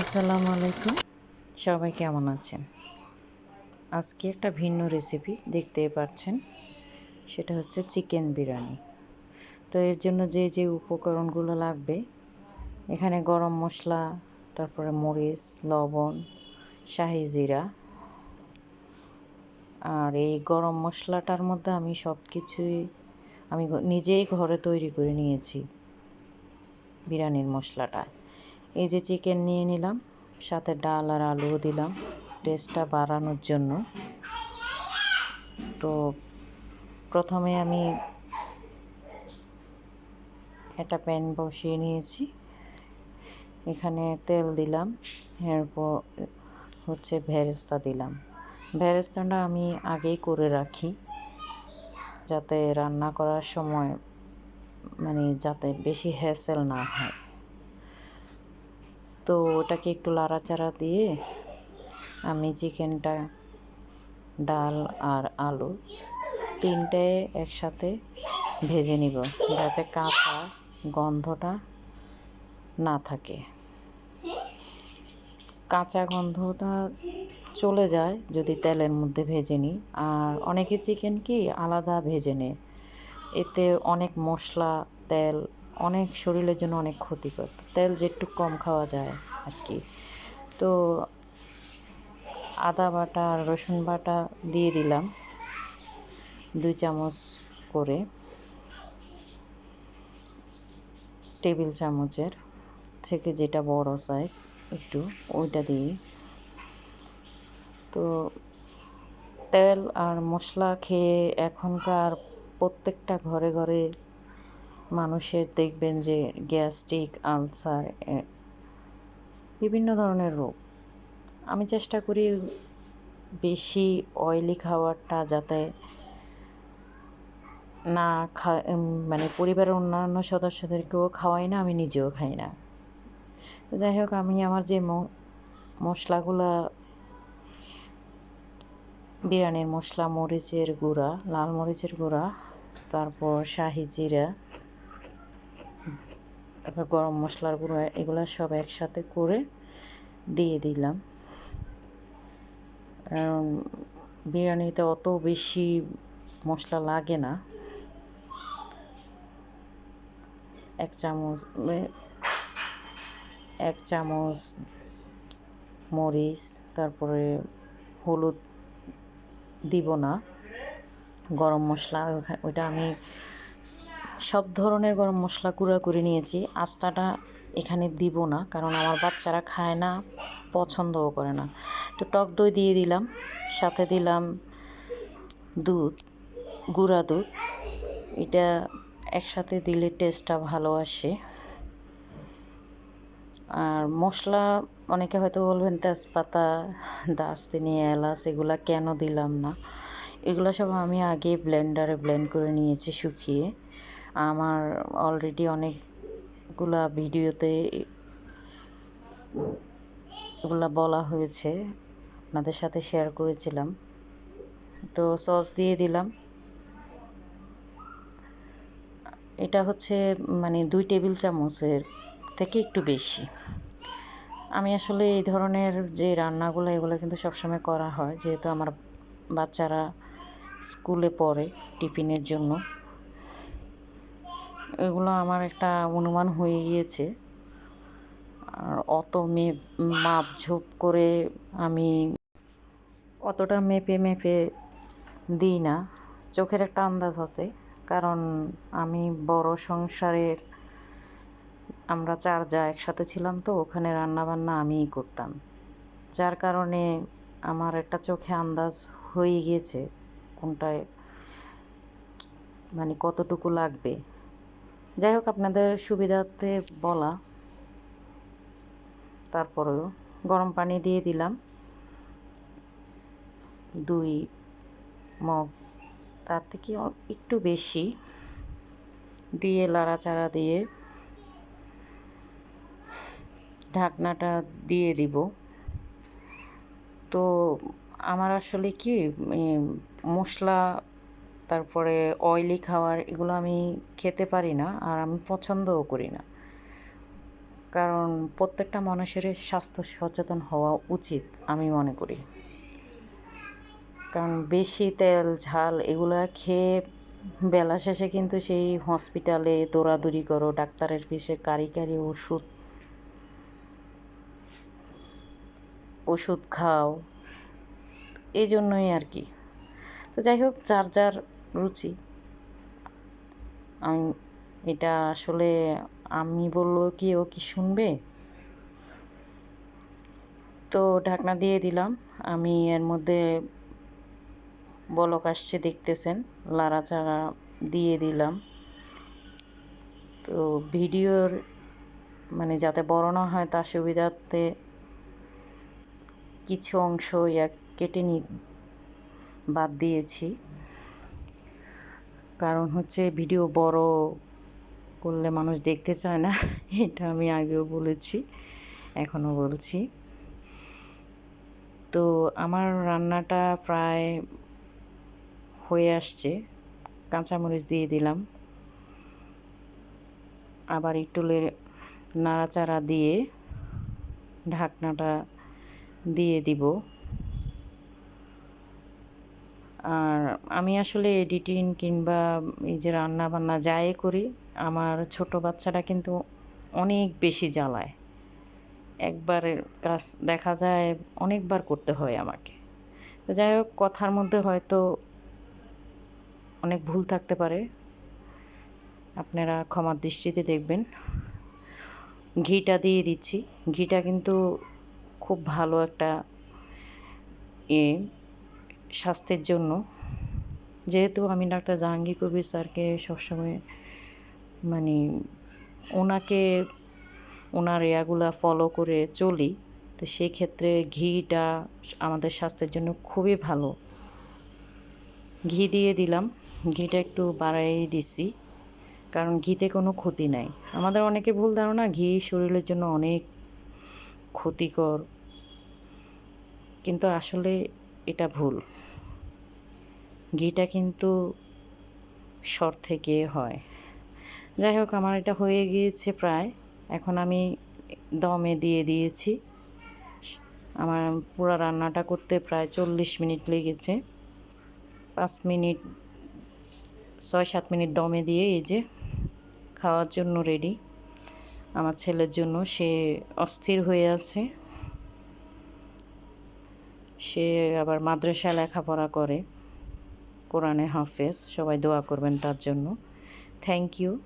আসসালামু আলাইকুম সবাই কেমন আছেন? আজকে একটা ভিন্ন রেসিপি দেখতে পাচ্ছেন। সেটা হচ্ছে চিকেন বিরিয়ানি। তো এর জন্য যে যে উপকরণগুলো লাগবে, এখানে গরম মশলা, তারপরে মরিচ, লবণ, শাহি জিরা, আর এই গরম মশলাটার মধ্যে আমি সব কিছুই আমি নিজেই ঘরে তৈরি করে নিয়েছি বিরিয়ানির মশলাটা। এই যে চিকেন নিয়ে নিলাম, সাথে ডাল আর আলুও দিলাম টেস্টটা বাড়ানোর জন্য। তো প্রথমে আমি একটা প্যান বসিয়ে নিয়েছি। এখানে তেল দিলাম, এরপর হচ্ছে ভেরেস্তা দিলাম। ভেরেস্তাটা আমি আগেই করে রাখি। যাতে রান্না করার সময় মানে যাতে বেশি হ্যাসেল না হয়। তো ওটাকে একটু লাড়াচাড়া দিয়ে আমি চিকেনটা, ডাল আর আলু তিনটে একসাথে ভেজে নিব যাতে কাঁচা গন্ধটা না থাকে। কাঁচা গন্ধটা চলে যায় যদি তেলের মধ্যে ভেজে নিই। আর অনেকে চিকেন কি আলাদা ভেজে নেয়। এতে অনেক মশলা, তেল, অনেক শরীরের জন্য অনেক ক্ষতিকর। তেল যেটু কম খাওয়া যায় আর কি। তো আদা বাটা আর রসুন বাটা দিয়ে দিলাম দুই চামচ করে। টেবিল চামচের থেকে যেটা বড় সাইজ একটু, ওইটা দিই তো তেল আর মশলা খেয়ে এখনকার প্রত্যেকটা ঘরে ঘরে মানুষের দেখবেন যে গ্যাস্ট্রিক, আলসার বিভিন্ন ধরনের রোগ। আমি চেষ্টা করি বেশি অয়েলি খাবারটা যাতে না খা মানে পরিবারের অন্যান্য সদস্যদেরকেও খাওয়াই না, আমি নিজেও খাই না। যাই হোক, আমি আমার যে মশলাগুলা বিরিয়ানির মশলা, মরিচের গুঁড়া, লাল মরিচের গুঁড়া, তারপর শাহি জিরা, তারপর গরম মশলার গুঁড়া, এগুলো সব একসাথে করে দিয়ে দিলাম। বিরিয়ানিতে অত বেশি মশলা লাগে না। এক চামচ এক চামচ মরিচ, তারপরে হলুদ দিব না। গরম মশলা, ওইটা আমি সব ধরনের গরম মশলা গুঁড়া করে নিয়েছি। আস্তাটা এখানে দিব না, কারণ আমার বাচ্চারা খায় না, পছন্দও করে না। তো টক দই দিয়ে দিলাম, সাথে দিলাম দুধ, গুঁড়া দুধ। এটা একসাথে দিলে টেস্টটা ভালো আসে। আর মশলা অনেকে হয়তো বলবেন তেজপাতা, দারচিনি, এলাচ, এগুলা কেন দিলাম না? এগুলো সব আমি আগে ব্লেন্ডারে ব্লেন্ড করে নিয়েছি শুকিয়ে। আমার অলরেডি অনেকগুলা ভিডিওতে এগুলা বলা হয়েছে। আপনাদের সাথে শেয়ার করেছিলাম। তো সস দিয়ে দিলাম। এটা হচ্ছে মানে দুই টেবিল চামচের থেকে একটু বেশি। আমি আসলে এই ধরনের যে রান্নাগুলো, এগুলো কিন্তু সবসময় করা হয়, যেহেতু আমার বাচ্চারা স্কুলে পড়ে টিফিনের জন্য। এগুলো আমার একটা অনুমান হয়ে গিয়েছে। আর অত মে মাপ ঝোপ করে আমি অতটা মেপে মেপে দিই না। চোখের একটা আন্দাজ আছে, কারণ আমি বড় সংসারের আমরা চার যা একসাথে ছিলাম তো, ওখানে রান্না বান্না আমিই করতাম। যার কারণে আমার একটা চোখে আন্দাজ হয়ে গিয়েছে কোনটায় মানে কতটুকু লাগবে। যাই হোক, আপনাদের সুবিধার্থে বলা। তারপরেও গরম পানি দিয়ে দিলাম। দুই মগ। তার থেকে একটু বেশি। দিয়ে লাড়াচাড়া দিয়ে ঢাকনাটা দিয়ে দিব। তো আমার আসলে কি মশলা, তারপরে অয়েলি খাওয়ার এগুলো আমি খেতে পারি না আর আমি পছন্দও করি না। কারণ প্রত্যেকটা মানুষের স্বাস্থ্য সচেতন হওয়া উচিত আমি মনে করি। কারণ বেশি তেল, ঝাল এগুলো খেয়ে বেলা শেষে কিন্তু সেই হসপিটালে দৌড়াদৌড়ি করো, ডাক্তারের পিছে কারি কারি ওষুধ ওষুধ খাও। এই জন্যই আর কি। তো যাই হোক, যার যার রুচি। আমি, এটা আসলে আমি বলল কি, ও কি শুনবে? তো ঢাকনা দিয়ে দিলাম। আমি এর মধ্যে বলক আসছে, দেখতেছেন। লাড়াচাড়া দিয়ে দিলাম। তো ভিডিওর মানে যাতে বড় না হয় তার সুবিধার্থে কিছু অংশ ইয়া কেটে নি, বাদ দিয়েছি। কারণ হচ্ছে ভিডিও বড় করলে মানুষ দেখতে চায় না, এটা আমি আগেও বলেছি, এখনও বলছি। তো আমার রান্নাটা প্রায় হয়ে আসছে, কাঁচামরিচ দিয়ে দিলাম। আবার একটু নাড়াচাড়া দিয়ে ঢাকনাটা দিয়ে দিব। আর আমি আসলে এডিটিং কিংবা এই যে রান্না বান্না যাই করি, আমার ছোট বাচ্চাটা কিন্তু অনেক বেশি জ্বালায়। একবারের কাজ দেখা যায় অনেকবার করতে হয় আমাকে। তো যাই হোক, কথার মধ্যে হয়তো অনেক ভুল থাকতে পারে। আপনারা ক্ষমার দৃষ্টিতে দেখবেন। ঘিটা দিয়ে দিচ্ছি। ঘিটা কিন্তু খুব ভালো একটা এ স্বাস্থ্যের জন্য। যেহেতু আমি ডাক্তার জাহাঙ্গীর কবির স্যারকে সবসময় মানে ওনাকে, ওনার এয়াগুলা ফলো করে চলি, তো সেক্ষেত্রে ঘিটা আমাদের স্বাস্থ্যের জন্য খুবই ভালো। ঘি দিয়ে দিলাম, ঘিটা একটু বাড়াই দিছি, কারণ ঘিতে কোনো ক্ষতি নাই। আমাদের অনেকে ভুল ধারণা, ঘি শরীরের জন্য অনেক ক্ষতিকর। কিন্তু আসলে এটা ভুল। ঘিটা কিন্তু শর থেকে হয়। যাই হোক, আমার এটা হয়ে গিয়েছে প্রায়। এখন আমি দমে দিয়ে দিয়েছি। আমার পুরো রান্নাটা করতে প্রায় চল্লিশ মিনিট লেগেছে। পাঁচ মিনিট, ছয় সাত মিনিট দমে দিয়ে এই যে খাওয়ার জন্য রেডি আমার ছেলের জন্য সে অস্থির হয়ে আছে। সে আবার মাদ্রাসা লেখাপড়া করে। কোরআনে হাফেজ। সবাই দোয়া করবেন তার জন্য। Thank you